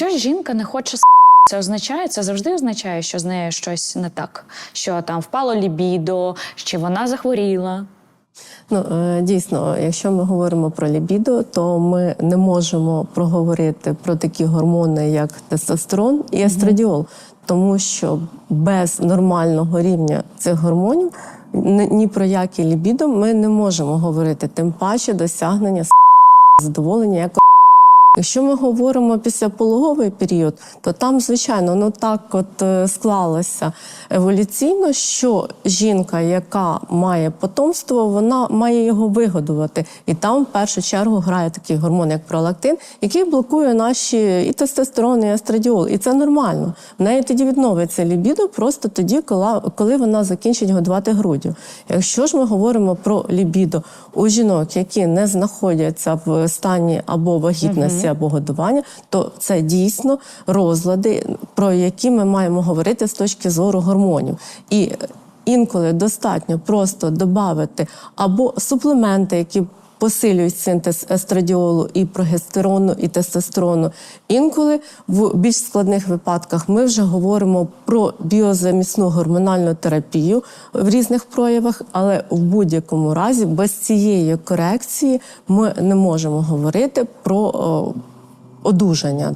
Що жінка не хоче це означає, це завжди означає, що з нею щось не так, що там впало лібідо, чи вона захворіла. Ну е, дійсно, якщо ми говоримо про лібідо, то ми не можемо проговорити про такі гормони, як тестостерон і естрадіол, тому що без нормального рівня цих гормонів ні, ні про які лібідо ми не можемо говорити, тим паче досягнення задоволення як Якщо ми говоримо після пологовий період, то там, звичайно, ну так от е, склалося еволюційно, що жінка, яка має потомство, вона має його вигодувати. І там в першу чергу грає такий гормон, як пролактин, який блокує наші і тестостерон, і естрадіол. І це нормально. В неї тоді відновиться лібідо просто тоді, коли, вона закінчить годувати груддю. Якщо ж ми говоримо про лібідо у жінок, які не знаходяться в стані або вагітності, або годування, то це дійсно розлади, про які ми маємо говорити з точки зору гормонів. І інколи достатньо просто додати або суплементи, які посилюють синтез естрадіолу і прогестерону, і тестостерону. Інколи в більш складних випадках ми вже говоримо про біозамісну гормональну терапію в різних проявах, але в будь-якому разі без цієї корекції ми не можемо говорити про одужання.